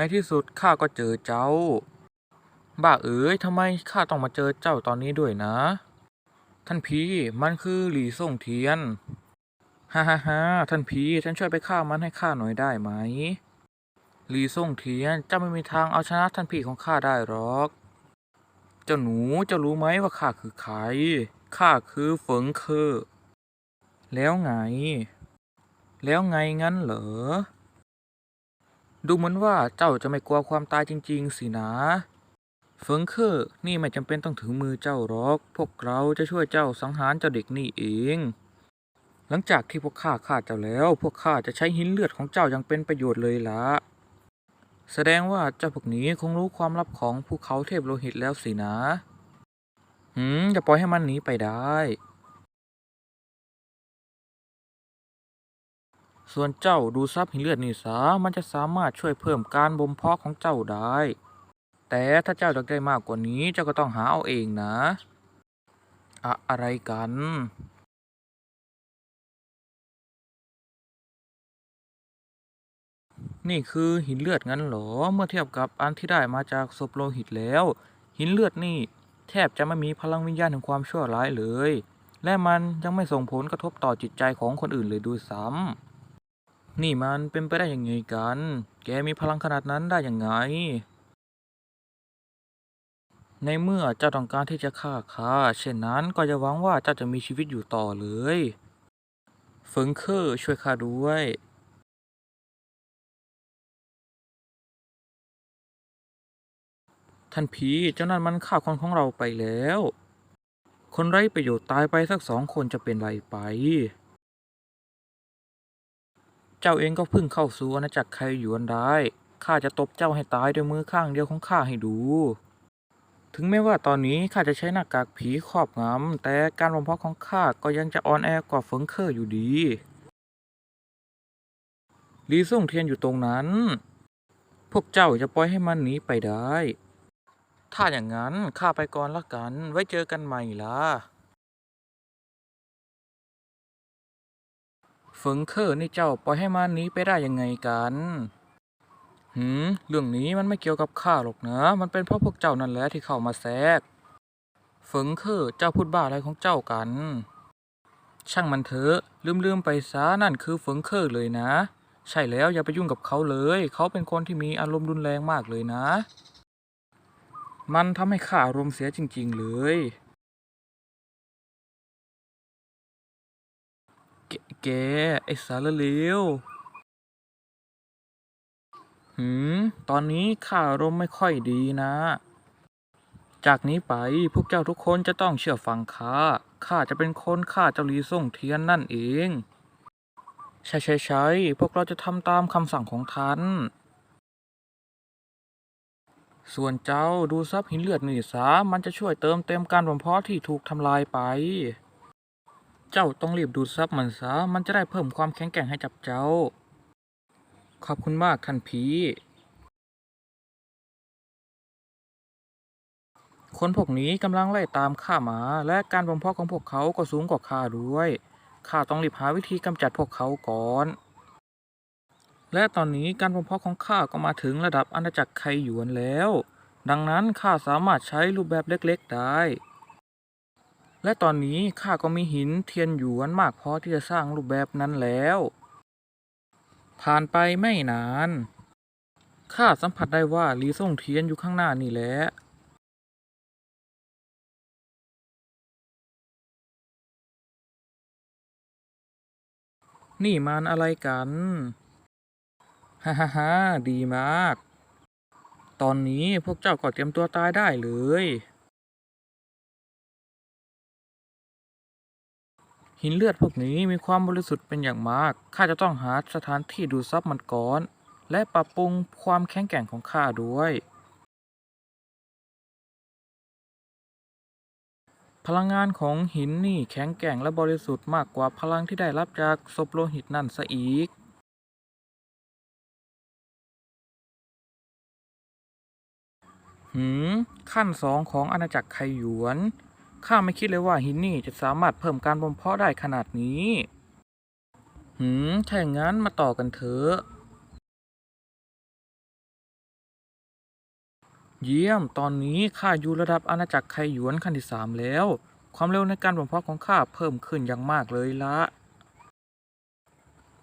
ในที่สุดข้าก็เจอเจ้า บ้าเอ๋ยทำไมข้าต้องมาเจอเจ้าตอนนี้ด้วยนะ ท่านพี่มันคือหลี่ส่งเทียน ฮ่าฮ่าฮ่าท่านพี่ท่านช่วยไปฆ่ามันให้ข้าหน่อยได้ไหมหลี่ส่งเทียนเจ้าไม่มีทางเอาชนะท่านพี่ของข้าได้หรอก เจ้าหนูเจ้ารู้ไหมว่าข้าคือใคร ข้าคือเฟิงเคอแล้วไง แล้วไงงั้นเหรอ ดูเหมือนว่าเจ้าจะไม่กลัวความตายจริง ๆ สินะเฟิงเคอร์นี่ไม่จำเป็นต้องถึงมือเจ้าหรอก พวกเราจะช่วยเจ้าสังหารเจ้าเด็กนี่เอง หลังจากที่พวกข้าฆ่าเจ้าแล้ว พวกข้าจะใช้หินเลือดของเจ้ายังเป็นประโยชน์เลยละแสดงว่าเจ้าพวกนี้คงรู้ความลับของภูเขาเทพโลหิตแล้วสินะ หืม จะปล่อยให้มันหนีไปได้ ส่วนเจ้าดูซับหินเลือดนี่ซะมันจะสามารถช่วยเพิ่มการบ่มเพาะของเจ้าได้ แต่ถ้าเจ้าอยากได้มากกว่านี้เจ้าก็ต้องหาเอาเองนะ อะอะไรกัน นี่คือหินเลือดงั้นเหรอ เมื่อเทียบกับอันที่ได้มาจากศพโลหิตแล้ว หินเลือดนี่ แทบจะไม่มีพลังวิญญาณแห่งความชั่วร้ายเลย และมันยังไม่ส่งผลกระทบต่อจิตใจของคนอื่นเลยด้วยซ้ำ นี่มันเป็นไปได้ยังไงกัน แกมีพลังขนาดนั้นได้ยังไง ในเมื่อเจ้าต้องการที่จะฆ่าข้า เช่นนั้นก็จะหวังว่าเจ้าจะมีชีวิตอยู่ต่อเลย เฟิงเคอร์ช่วยข้าด้วย ท่านพีเจ้านั่นมันฆ่าคนของเราไปแล้ว คนไร้ประโยชน์ตายไปสักสองคนจะเป็นไรไป เจ้าเองก็เพิ่งเข้าสู่อาณาจักรไคหยวนได้ข้าจะตบเจ้าให้ตายด้วยมือข้างเดียวของข้าให้ดู ถึงแม้ว่าตอนนี้ข้าจะใช้หน้ากากผีครอบงำแต่การบ่มเพาะของข้าก็ยังจะอ่อนแอกว่าเฟิงเคอร์อยู่ดีลีซ่งเทียนอยู่ตรงนั้น พวกเจ้าจะปล่อยให้มันหนีไปได้ ถ้าอย่างนั้นข้าไปก่อนละกัน ไว้เจอกันใหม่ล่ะ เฟิงเคอร์นี่เจ้าปล่อยให้มันหนีไปได้ยังไงกันหืมเรื่องนี้มันไม่เกี่ยวกับข้าหรอกนะ มันเป็นเพราะพวกเจ้านั่นแหละที่เข้ามาแทรกเฟิงเคอร์เจ้าพูดบ้าอะไรของเจ้ากัน ช่างมันเถอะลืมๆไปซะนั่นคือเฟิงเคอร์เลยนะ ใช่แล้วอย่าไปยุ่งกับเขาเลย เขาเป็นคนที่มีอารมณ์รุนแรงมากเลยนะ มันทำให้ข้าอารมณ์เสียจริง ๆ เลย แก ไอ้สารเลวหืม ตอนนี้ข้าอารมณ์ไม่ค่อยดีนะ จากนี้ไปพวกเจ้าทุกคนจะต้องเชื่อฟังข้า ข้าจะเป็นคนฆ่าเจ้าลีส่งเทียนนั่นเอง ใช่ใช่ใช่พวกเราจะทำตามคำสั่งของท่าน ส่วนเจ้าดูซับหินเลือดหนี่ซะมันจะช่วยเติมเต็มการบ่มเพาะที่ถูกทำลายไป เจ้าต้องรีบดูดซับมันซะ มันจะได้เพิ่มความแข็งแกร่งให้จับเจ้า ขอบคุณมากท่านพีคนพวกนี้กำลังไล่ตามข้ามา และการบ่มเพาะของพวกเขาก็สูงกว่าข้าด้วยข้าต้องรีบหาวิธีกำจัดพวกเขาก่อน และตอนนี้การบ่มเพาะของข้าก็มาถึงระดับอาณาจักรไคหยวนแล้ว ดังนั้นข้าสามารถใช้รูปแบบเล็ก ๆ ได้ และตอนนี้ข้าก็มีหินเทียนหยวนมากพอที่จะสร้างรูปแบบนั้นแล้ว ผ่านไปไม่นานข้าสัมผัสได้ว่าลีส่งเทียนอยู่ข้างหน้านี่แหละนี่มันอะไรกัน ฮ่าฮ่าฮ่าดีมาก ตอนนี้พวกเจ้าก็เตรียมตัวตายได้เลย หินเลือดพวกนี้มีความบริสุทธิ์เป็นอย่างมาก ข้าจะต้องหาสถานที่ดูดซับมันก่อน และปรับปรุงความแข็งแกร่งของข้าด้วย พลังงานของหินนี่แข็งแกร่งและบริสุทธิ์มากกว่าพลังที่ได้รับจากศพโลหิตนั่นซะอีกหืมขั้นสองของอาณาจักรไคหยวน ข้าไม่คิดเลยว่าหินนี่จะสามารถเพิ่มการบ่มเพาะได้ขนาดนี้ หืมถ้าอย่างนั้นมาต่อกันเถอะ เยี่ยม ตอนนี้ข้าอยู่ระดับอาณาจักรไคหยวนขั้นที่สามแล้ว ความเร็วในการบ่มเพาะของข้าเพิ่มขึ้นอย่างมากเลยละ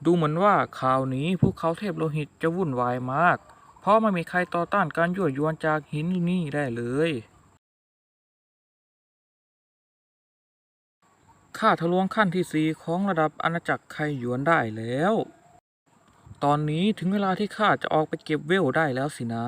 ดูเหมือนว่าคราวนี้ภูเขาเทพโลหิตจะวุ่นวายมาก เพราะไม่มีใครต่อต้านการยั่วยวนจากหินนี่ได้เลย ข้าทะลวงขั้นที่สี่ของระดับอาณาจักรไคหยวนได้แล้ว ตอนนี้ถึงเวลาที่ข้าจะออกไปเก็บเวลได้แล้วสินะ